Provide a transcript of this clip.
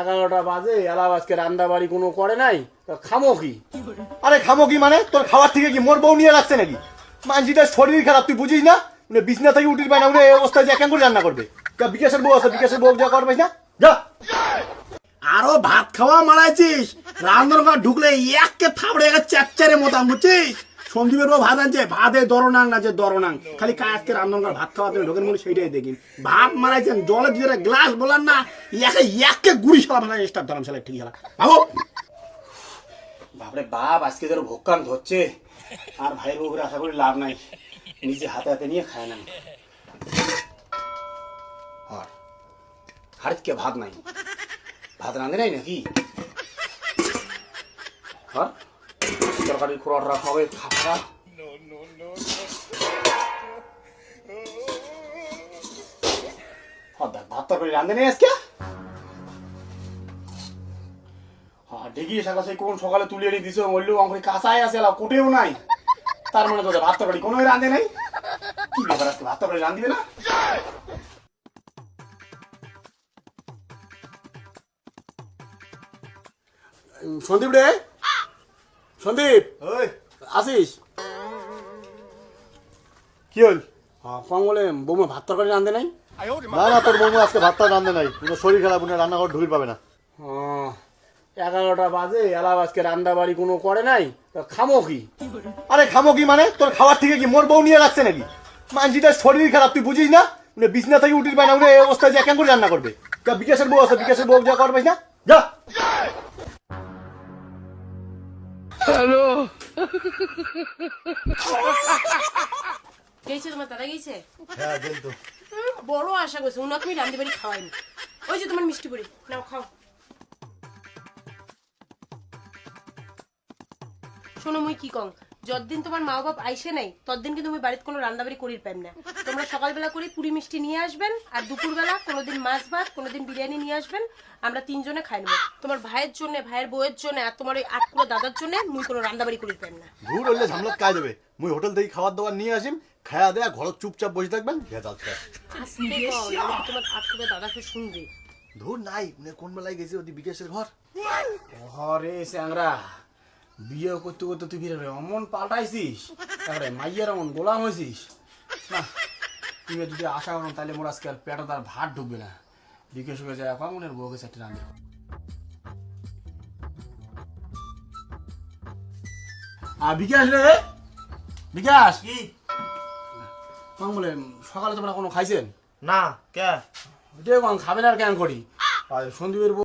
এগারোটা বাজে এলা আজকে রান্না বাড়ি কোনো করে নাই খামো কি? আরে খামো কি মানে? তোর খাবার থেকে কি মোর বউ নিয়ে রাখছে নাকি? মানজিটার শরীর খারাপ, তুই বুঝিস না? উনি বিছনা থেকে পায় না উনি এই অবস্থায় যে কেন করে রান্না করবে। তা বিকাশের বউ আছে, বিকাশের বউ যা করবে না যা। আরও ভাত খাওয়া মারাইছিস? রান্নার ঘর ঢুকলে একে থাবড়ে গেছে চ্যাপচারে মতাম, বুঝছিস? সঞ্জীবের বউ ভাত আনছে, ভাতে দরনাং না যে দরনাং। খালি রান্নার ঘর ভাত খাওয়াতে ঢোকেন মনে সেইটাই দেখি ভাত মারাইছেন, জলে দিয়ে গ্লাস বলার না একে একে গুড়ি সালা ভাষা স্টার ধরাম সালা ঠিক সালা ভাবো বাপরে বাপ, আজকে ধরো ভোক্কান ধরছে। আর ভাইয়ের বউকে আশা করি লাভ নাই। নিজে হাতে হাতে নিয়ে খায় না। আর, হাড়িতকে ভাত নাই। ভাত রাঁধে নাই নাকি? হ্যাঁ হ্যাঁ ভাত তরকারি রাঁধে নেই আজকে। হ্যাঁ ঢেকি শাখা সেই কোন সকালে তুলে এনে আমার কাঁচাই আছে কোটেও নাই। তার মানে তোদের ভাত তরকারি কোনো রাঁধে নাই। কি ব্যাপার আজকে, ভাত তরকারি রাঁধবে না? সন্দীপ রে সন্দীপ! ওই। আসিস? কি হল? হ্যাঁ কম বলে বৌমা ভাত তরকারি রাঁধে নাই? না না তোর বউ আজকে ভাতটা রান্ধে নাই। উনি শরীর খারাপ উনি রান্নাঘর ঢুকির পাবে না। হ্যাঁ, এগারোটা বাজে এলা আজকে রান্না বাড়ি কোনো করে নাই তা খামো কি? আরে খামো কি মানে? তোর খাবার থেকে কি মোর বউ নিয়ে রাখছে নাকি? মানজিটার শরীর খারাপ তুই বুঝিস না? উনি বিছনা থেকে উঠির পায় না উনি এই অবস্থায় যে কেন করে রান্না করবে। তা বিকাশের বউ আছে বিকাশের বউ যা করবে না? যা! গেছে তোমার দাদা গেছে? হ্যাঁ তো। বড় আশা করছে উনাকে আমি রান্ধি বাড়ি খাওয়াইনি। ওই যে তোমার মিষ্টি পুরি নাও খাও। শোনো মুই কি কং? যতদিন তোমার মা বাপ আইসে নাই ততদিন কিন্তু তুমি বাড়িতে কোনো রান্নাবাড়ি করির পাইম না। তোমরা সকালবেলা করে পুরি মিষ্টি নিয়ে আসবেন আর দুপুরবেলা কোনোদিন মাছ ভাত কোনোদিন বিরিয়ানি নিয়ে আসবেন আমরা তিনজনে খাই নেব। তোমার ভাইয়ের জন্য ভাইয়ের বউয়ের জন্য আর তোমার ওই আটকুলো দাদার জন্য মুই কোনো রান্নাবাড়ি করির পাইম না। ঘুর হলে ঝামলাত কাজ দেবে মুই হোটেল থেকে খাবার দাবার নিয়ে আসিম খায়া দেয়া ঘর চুপচাপ বসে থাকবেন ভেজাল তোমার আটকুলো দাদাকে শুনবে। ধুর নাই কোন বেলায় গেছে ওদি বিকাশের ঘর? ঘরে স্যাংরা বিয়ে করতে করতে তুই ফিরে অমন পাল্টাইছিস। তারপরে মাইয়ের অমন গোলাম হয়েছিস না যদি আশা করো তাহলে মোর আজকে আর পেটে তার ভাত ঢুকবে না। বিকেশ যায় বউকে চারটি আর বিকাশ রে? বিকাশ কি? বলে সকালে তোমরা কোনো খাইছেন? না কে? ওইটাই কোন খাবেন আর কেন করি? আর সন্দীপের বউ